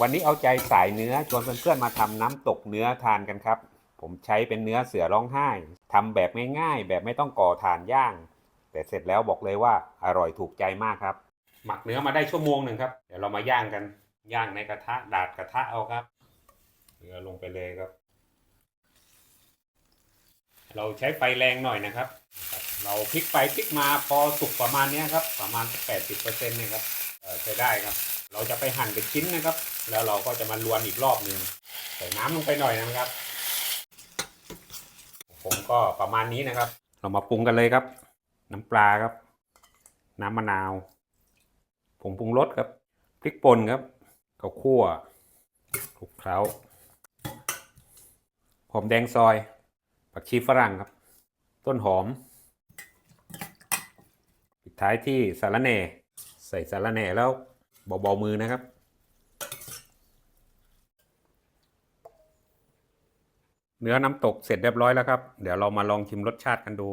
วันนี้เอาใจสายเนื้อชวนเพื่อนๆมาทำน้ำตกเนื้อทานกันครับ ผมใช้เป็นเนื้อเสือร้องไห้ทำแบบง่ายๆ แบบไม่ต้องก่อถ่านย่าง แต่เสร็จแล้วบอกเลยว่าอร่อยถูกใจมากครับ หมักเนื้อมาได้ชั่วโมงหนึ่งครับ เดี๋ยวเรามาย่างกันย่างในกระทะดาดกระทะเอาครับเนื้อลงไปเลยครับ เราใช้ไฟแรงหน่อยนะครับ เราพลิกไปพลิกมาพอสุกประมาณนี้ครับ ประมาณ 80%เนี่ยครับเออใช้ได้ครับ เราจะไปหั่นเป็นชิ้นนะครับ แล้วเราก็จะมาลวนอีกรอบหนึ่งใส่น้ำลงไปหน่อยนะครับ ผมก็ประมาณนี้นะครับ เรามาปรุงกันเลยครับ น้ำปลาครับ น้ำมะนาวผงปรุงรสครับพริกป่นครับข้าวคั่วคลุกเคล้าหอมแดงซอย ผักชีฝรั่งครับ ต้นหอม ปิดท้ายที่สาระแหน่ ใส่สาระแหน่แล้ว เบาๆมือนะครับ เนื้อน้ำตกเสร็จเรียบร้อยแล้วครับ เดี๋ยวเรามาลองชิมรสชาติกันดู